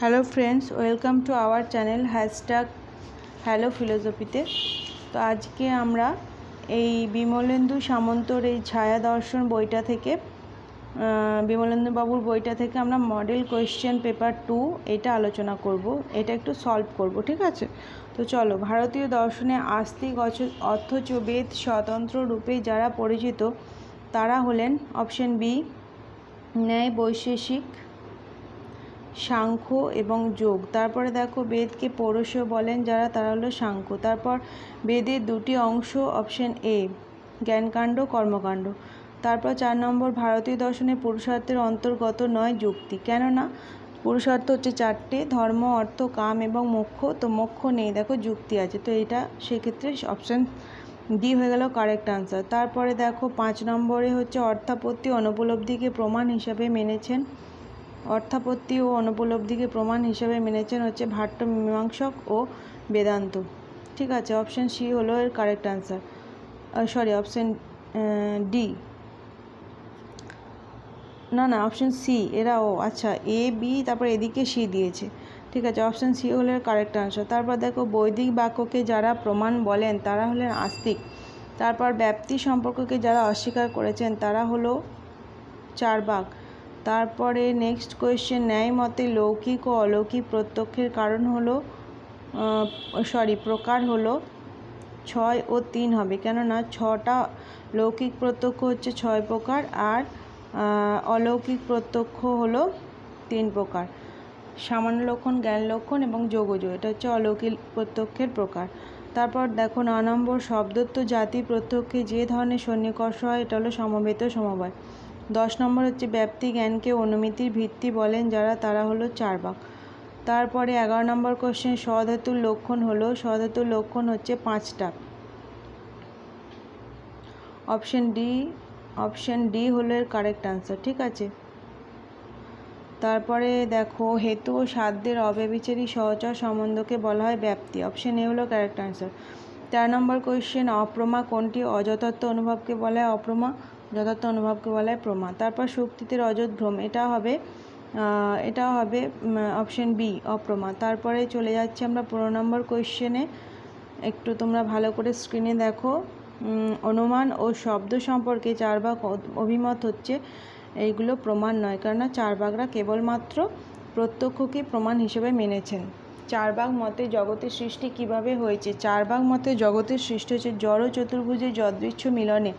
Hello friends, welcome to our channel hashtag hello ফিলোসফিতে। তো আজকে আমরা এই বিমলেন্দু সামন্তর এই ছায়া দর্শন বইটা থেকে বিমলেন্দু বাবুর বইটা থেকে আমরা মডেল কোয়েশ্চেন পেপার টু এটা আলোচনা করব, এটা একটু সলভ করব, ঠিক আছে? তো চলো, ভারতীয় দর্শনে আস্তিক বেদ স্বতন্ত্র রূপে যারা পরিচিত, তারা হলেন অপশন বি ন্যায় বৈশেষিক সাংখ্য এবং যোগ। তারপরে দেখো বেদকে পৌরুষেয় বলেন যারা, তারা হলো সাংখ্য। তারপর বেদের দুটি অংশ অপশন এ জ্ঞানকাণ্ড, কর্মকাণ্ড। তারপর চার নম্বর, ভারতীয় দর্শনে পুরুষার্থের অন্তর্গত নয় যুক্তি। কেননা পুরুষার্থ হচ্ছে চারটে, ধর্ম, অর্থ, কাম এবং মোক্ষ। তো মোক্ষ নেই, দেখো যুক্তি আছে। তো এটা সেক্ষেত্রে অপশান ডি হয়ে গেল কারেক্ট আনসার তারপরে দেখো পাঁচ নম্বরে হচ্ছে অর্থাপত্তি অনুপলব্ধিকে প্রমাণ হিসাবে মেনেছেন অর্থাপত্তি ও অনুপলব্ধিকে প্রমাণ হিসেবে মেনেছেন হচ্ছে ভাট্ট, মীমাংসক ও বেদান্ত। ঠিক আছে অপশন সি হলো এর correct answer sorry option D না না অপশন সি এরা ও আচ্ছা এ বি তারপর এদিকে সি দিয়েছে। ঠিক আছে অপশন সি হলো এর কারেক্ট আনসার তারপর দেখো, বৈদিক বাক্যকে যারা প্রমাণ বলেন, তারা হলেন আস্তিক। তারপর ব্যাপ্তি সম্পর্ককে যারা অস্বীকার করেছেন, তারা হলো চারবাক তারপরে নেক্সট কোয়েশ্চেন ন্যায় মতে লৌকিক ও অলৌকিক প্রত্যক্ষের কারণ হলো সরি প্রকার হলো ছয় ও তিন হবে। কেননা ছটা লৌকিক প্রত্যক্ষ হচ্ছে ছয় প্রকার আর অলৌকিক প্রত্যক্ষ হলো তিন প্রকার। সামান্য লক্ষণ, জ্ঞান লক্ষণ এবং যোগজ, এটা হচ্ছে অলৌকিক প্রত্যক্ষের প্রকার। তারপর দেখো, ন নম্বর, শব্দত্ব জাতি প্রত্যক্ষে যে ধরনের সন্নিকর্ষ হয়, এটা হলো সমবেত সমবায়। দশ নম্বর হচ্ছে ব্যাপ্তি জ্ঞানকে অনুমিতির ভিত্তি বলেন যারা, তারা হলো চারবাক। তারপরে এগারো নম্বর কোশ্চেন স্বধাতুর লক্ষণ হলো, স্বধাতুর লক্ষণ হচ্ছে পাঁচটা। অপশন ডি অপশন ডি হলো এর কারেক্ট আনসার ঠিক আছে? তারপরে দেখো, হেতু ও সাধ্যের অব্যবিচারী সহচর সম্বন্ধকে বলা হয় ব্যাপ্তি। অপশন এ হলো কারেক্ট আনসার তেরো নম্বর কোয়েশ্চেন অপ্রমা কোনটি? অযথার্থ অনুভবকে বলা হয় অপ্রমা। যথার্থ অনুভবকে বলা হয় প্রমা তারপর শক্তিতে রজত ভ্রম, এটা হবে এটা হবে অপশন বি অপ্রমা তারপরে চলে যাচ্ছি আমরা পনেরো নম্বর কোয়েশ্চেনে একটু তোমরা ভালো করে স্ক্রিনে দেখো। অনুমান ও শব্দ সম্পর্কে চার ভাগ অভিমত হচ্ছে, এইগুলো প্রমাণ নয়। কেননা চারবাগরা কেবলমাত্র প্রত্যক্ষকে প্রমাণ হিসেবে মেনেছেন। চারবাগ মতে জগতের সৃষ্টি কীভাবে হয়েছে? চারবাগ মতে জগতের সৃষ্টি হচ্ছে জড়, চতুর্ভুজের যদৃচ্ছ মিলনে।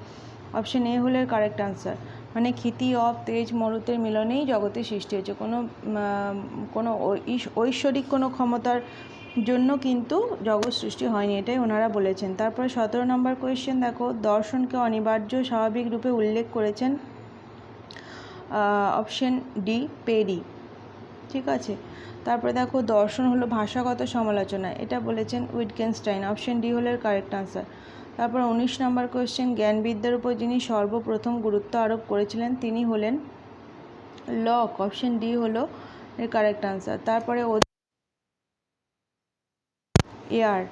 অপশন এ হলো কারেক্ট আনসার মানে ক্ষিতি অপ তেজ মরুতের মিলনেই জগতের সৃষ্টি হয়েছে। কোনো কোনো ঐশ্বরিক কোনো ক্ষমতার জন্য কিন্তু জগৎ সৃষ্টি হয়নি, এটাই ওনারা বলেছেন। তারপরে সতেরো নম্বর কোয়েশ্চেন দেখো, দর্শনকে অনিবার্য, স্বাভাবিক রূপে উল্লেখ করেছেন অপশন ডি পেরি। ঠিক আছে? তারপরে দেখো, দর্শন হলো ভাষাগত সমালোচনা। এটা বলেছেন উইটগেনস্টাইন। অপশন ডি হলো কারেক্ট আনসার তারপর উনিশ নম্বর কোয়েশ্চেন জ্ঞানবিদ্যার উপর যিনি সর্বপ্রথম গুরুত্ব আরোপ করেছিলেন, তিনি হলেন লক অপশন ডি হলো এর কারেক্ট আনসার তারপরে এয়ার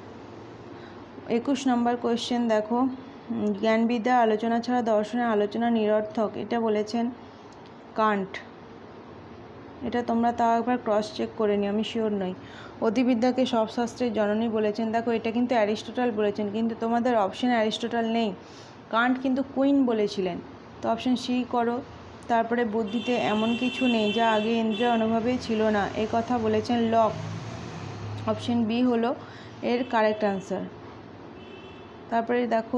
একুশ নম্বর কোয়েশ্চেন দেখো, জ্ঞানবিদ্যা আলোচনা ছাড়া দর্শনের আলোচনা নিরর্থক, এটা বলেছেন কান্ট। এটা তোমরা তাও একবার ক্রস চেক করে নিও, আমি শিওর নই। অধিবিদ্যাকে সব শাস্ত্রের জননী বলেছেন। দেখো, এটা কিন্তু অ্যারিস্টোটাল বলেছেন, কিন্তু তোমাদের অপশন অ্যারিস্টোটাল নেই। কান্ট কিন্তু কুইন বলেছিলেন। তো অপশন সি করো। তারপরে বুদ্ধিতে এমন কিছু নেই যা আগে ইন্দ্রিয় অনুভবে ছিল না। এই কথা বলেছেন লক। অপশন বি হলো এর কারেক্ট আনসার তারপরে দেখো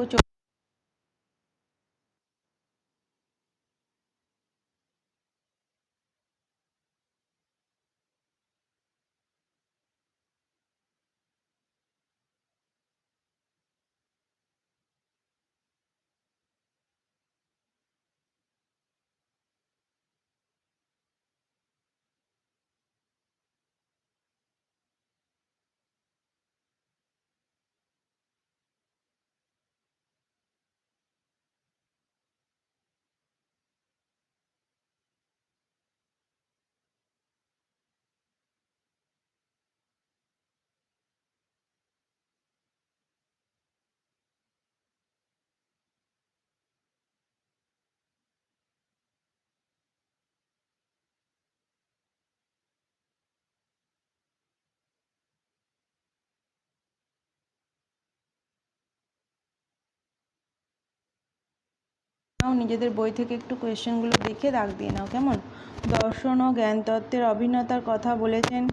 নাও, নিজেদের বই থেকে একটু কোয়েশ্চেনগুলো দেখে দাগ দিয়ে নাও, কেমন? দর্শন ও জ্ঞানতত্ত্বের অভিন্নতার কথা বলেছেন।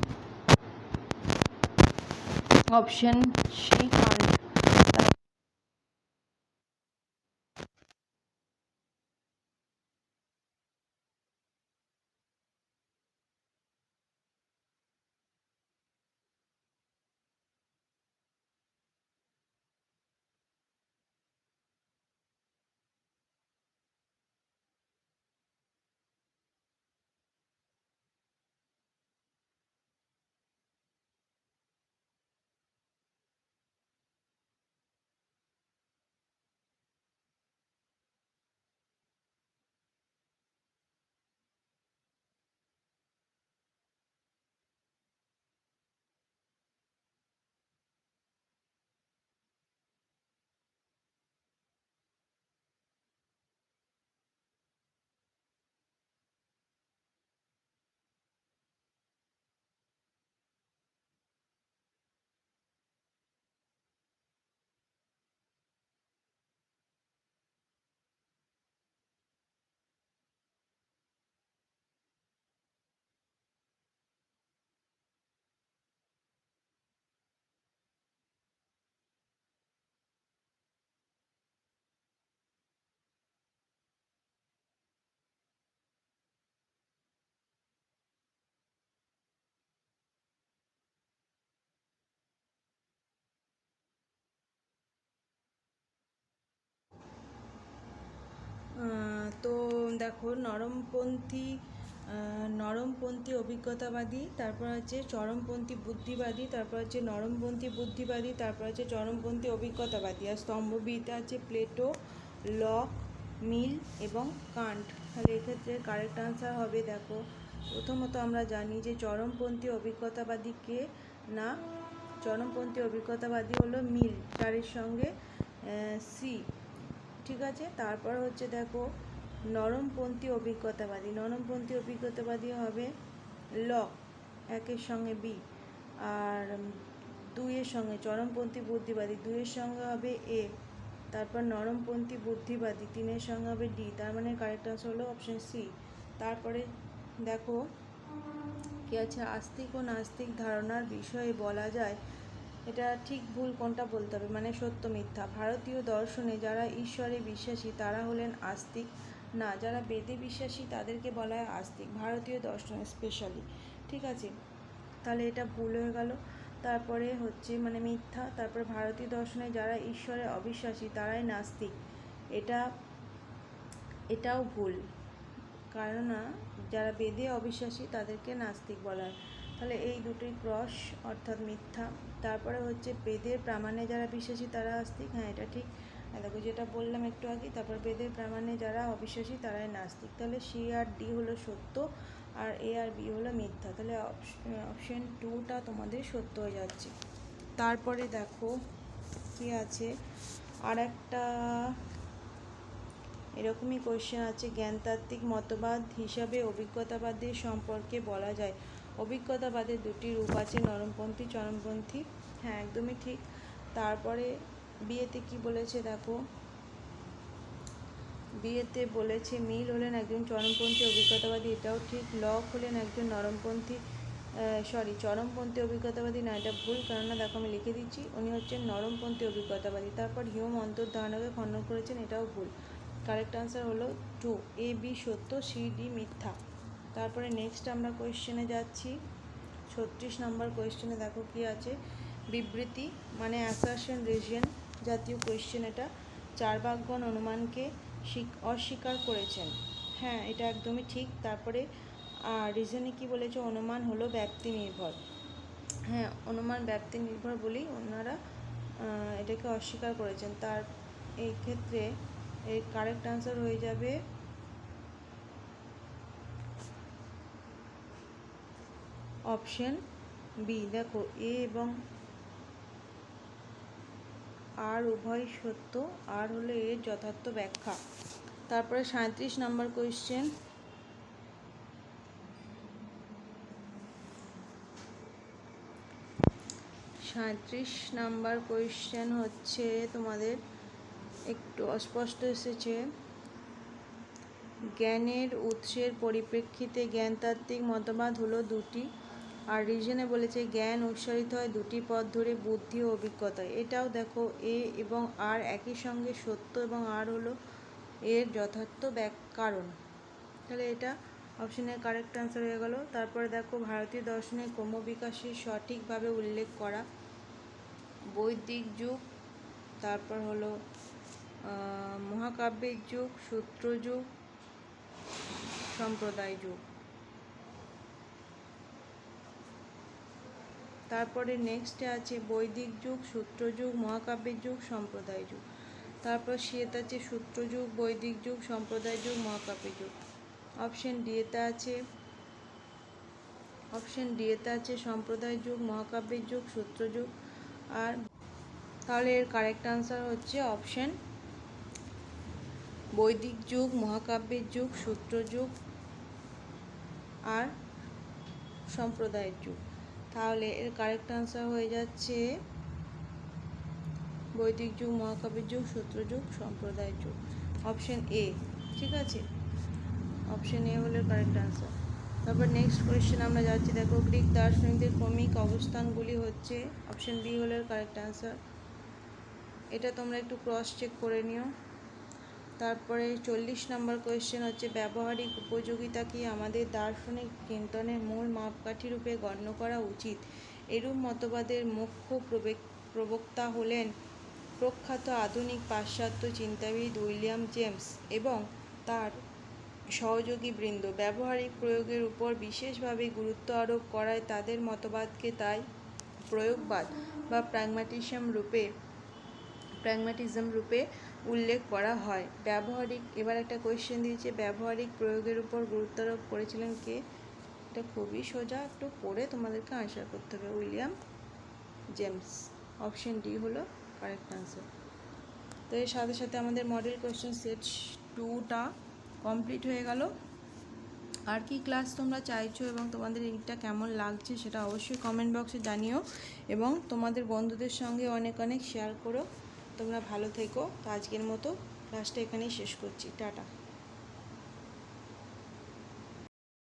অপশন সি কান্ট আহ, তো দেখো, নরমপন্থী নরমপন্থী অভিজ্ঞতাবাদী, তারপর হচ্ছে চরমপন্থী বুদ্ধিবাদী, তারপর হচ্ছে নরমপন্থী বুদ্ধিবাদী, তারপর হচ্ছে চরমপন্থী অভিজ্ঞতাবাদী আর স্তম্ভবিতে আছে প্লেটো, লক, মিল এবং কান্ট। তাহলে এক্ষেত্রে কারেক্ট আনসার হবে দেখো। প্রথমত আমরা জানি যে চরমপন্থী অভিজ্ঞতাবাদী কে? না, চরমপন্থী অভিজ্ঞতাবাদী হলো মিল চারের সঙ্গে সি। ঠিক আছে? তারপর হচ্ছে দেখো নরমপন্থী অভিজ্ঞতাবাদী। নরমপন্থী অভিজ্ঞতাবাদী হবে ল, একের সঙ্গে বি, আর দুইয়ের সঙ্গে, চরমপন্থী বুদ্ধিবাদী। দুইয়ের সঙ্গে হবে এ, তারপর নরমপন্থী বুদ্ধিবাদী। তিনের সঙ্গে হবে ডি, তার মানে কারেক্ট আনসার হলো অপশন সি তারপরে দেখো, কি আছে? আস্তিক ও নাস্তিক ধারণার বিষয়ে বলা যায়, এটা ঠিক ভুল কোনটা বলতে হবে? মানে সত্য মিথ্যা। ভারতীয় দর্শনে যারা ঈশ্বরে বিশ্বাসী, তারা হলেন আস্তিক না, যারা বেদে বিশ্বাসী তাদেরকে বলা হয় আস্তিক, ভারতীয় দর্শনে স্পেশালি ঠিক আছে? তাহলে এটা ভুল হয়ে গেল। তারপরে হচ্ছে মানে মিথ্যা, তারপরে ভারতীয় দর্শনে যারা ঈশ্বরে অবিশ্বাসী তারাই নাস্তিক। এটা, এটাও ভুল। কারণ যারা বেদে অবিশ্বাসী তাদেরকে নাস্তিক বলা হয়। তাহলে এই দুটোই ক্রস, অর্থাৎ মিথ্যা। তারপরে হচ্ছে বেদের প্রামাণ্যে যারা বিশ্বাসী তারা আস্তিক। হ্যাঁ এটা ঠিক। দেখো যেটা বললাম একটু আগে তারপর বেদের প্রামাণ্যে যারা অবিশ্বাসী তারাই নাস্তিক। তাহলে সি আর ডি হলো সত্য আর এ আর বি হলো মিথ্যা। তাহলে অপশন টুটা তোমাদের সত্য হয়ে যাচ্ছে। তারপরে দেখো কি আছে? আর একটা এরকমই কোয়েশ্চেন আছে, জ্ঞানতাত্ত্বিক মতবাদ হিসাবে অভিজ্ঞতাবাদের সম্পর্কে বলা যায়। অভিজ্ঞতাবাদের দুটি রূপ আছে, নরমপন্থী, চরমপন্থী। হ্যাঁ একদমই ঠিক। তারপরে বিয়েতে কি বলেছে দেখো? বিয়েতে বলেছে, মিল হলেন একজন চরমপন্থী অভিজ্ঞতাবাদী, এটাও ঠিক। লক হলেন একজন নরমপন্থী সরি চরমপন্থী অভিজ্ঞতাবাদী না, এটা ভুল, কেননা দেখো আমি লিখে দিচ্ছি, উনি হচ্ছেন নরমপন্থী অভিজ্ঞতাবাদী। তারপর হিউম অন্তর্ধারণাকে খণ্ডন করেছেন, এটাও ভুল। কারেক্ট আনসার হলো টু, এ বি সত্য, সি ডি মিথ্যা। তারপরে নেক্সট আমরা কোয়েশ্চেনে যাচ্ছি, ছত্রিশ নম্বর কোয়েশ্চেনে দেখো কি আছে। বিবৃতি মানে অ্যাসারশন রিজিয়ন জাতীয় কোয়েশ্চেন এটা। চার চারবাকগণ অনুমানকে অস্বীকার করেছেন। হ্যাঁ এটা একদমই ঠিক। তারপরে রিজনে কি বলেছে? অনুমান হলো ব্যক্তি নির্ভর। হ্যাঁ অনুমান ব্যক্তি নির্ভর বলেই ওনারা এটাকে অস্বীকার করেছেন। তার এই ক্ষেত্রে এর কারেক্ট আনসার হয়ে যাবে অপশন বি দেখো এ এবং আর উভয় সত্য। আর হলো এর যথার্থ ব্যাখ্যা। তারপরে সাঁত্রিশ নম্বর কোয়েশ্চেন সাঁত্রিশ নাম্বার কোয়েশ্চেন হচ্ছে তোমাদের একটু অস্পষ্ট এসেছে। জ্ঞানের উৎসের পরিপ্রেক্ষিতে জ্ঞানতাত্ত্বিক মতবাদ হলো দুটি। আর রিজনে বলেছে, জ্ঞান উৎসারিত হয় দুটি পথ ধরে, বুদ্ধি ও অভিজ্ঞতা। এটাও দেখো, এ এবং আর একই সঙ্গে সত্য এবং আর হলো এর যথার্থ ব্যাক কারণ তাহলে এটা অপশনের কারেক্ট অ্যান্সার হয়ে গেল। তারপরে দেখো, ভারতীয় দর্শনের ক্রমবিকাশের সঠিকভাবে উল্লেখ করা। বৈদিক যুগ, তারপর হলো মহাকাব্যের যুগ, সূত্র যুগ, সম্প্রদায় যুগ। তারপরে নেক্সটে আছে বৈদিক যুগ, সূত্র যুগ, মহাকাব্যের যুগ, সম্প্রদায় যুগ। তারপর শ্বেত আছে সূত্র যুগ, বৈদিক যুগ, সম্প্রদায় যুগ, মহাকাব্যের যুগ। অপশন ডিএতে আছে অপশন ডিএতে আছে সম্প্রদায় যুগ, মহাকাব্যের যুগ, সূত্র যুগ। আর তাহলে এর কারেক্ট আনসার হচ্ছে অপশন বৈদিক যুগ, মহাকাব্যের যুগ, সূত্র যুগ, আর সম্প্রদায়ের যুগ। তাহলে এর কারেক্ট আনসার হয়ে যাচ্ছে বৈদিক যুগ, মহাকাব্যের যুগ, সূত্র যুগ, সম্প্রদায়ের যুগ। অপশন এ ঠিক আছে? অপশন এ হলো কারেক্ট আনসার তারপর নেক্সট কোয়েশ্চেন আমরা যাচ্ছি। দেখো, গ্রিক দার্শনিকদের ক্রমিক অবস্থানগুলি হচ্ছে অপশন বি হলো কারেক্ট আনসার এটা তোমরা একটু ক্রস চেক করে নিও। তারপরে চল্লিশ নম্বর কোয়েশ্চেন হচ্ছে, ব্যবহারিক উপযোগিতা কি আমাদের দার্শনিক চিন্তনের মূল মাপকাঠি রূপে গণ্য করা উচিত? এরূপ মতবাদের মুখ্য প্রবেক- প্রবক্তা হলেন প্রখ্যাত আধুনিক পাশ্চাত্য চিন্তাবিদ উইলিয়াম জেমস এবং তার সহযোগী বৃন্দ। ব্যবহারিক প্রয়োগের উপর বিশেষভাবে গুরুত্ব আরোপ করায় তাদের মতবাদকে তাই প্রয়োগবাদ বা প্র্যাগম্যাটিজম রূপে প্র্যাগম্যাটিজম রূপে উল্লেখ করা হয়। ব্যবহারিক, এবার একটা কোয়েশ্চেন দিয়েছে ব্যবহারিক প্রয়োগের উপর গুরুত্ব আরোপ করেছিলেন কে? এটা খুবই সোজা একটু পড়ে তোমাদেরকে আনসার করতে হবে। William James. অপশন ডি হলো কারেক্ট আনসার তো এর সাথে সাথে আমাদের মডেল কোয়েশ্চেন সেট টুটা কমপ্লিট হয়ে গেল। আর কি ক্লাস তোমরা চাইছো এবং তোমাদের এইটা কেমন লাগছে সেটা অবশ্যই কমেন্ট বক্সে জানিও। এবং তোমাদের বন্ধুদের সঙ্গে অনেক অনেক শেয়ার করো। তোমরা ভালো থেকো। তো আজকের মতো ক্লাসটা এখানেই শেষ করছি। টাটা।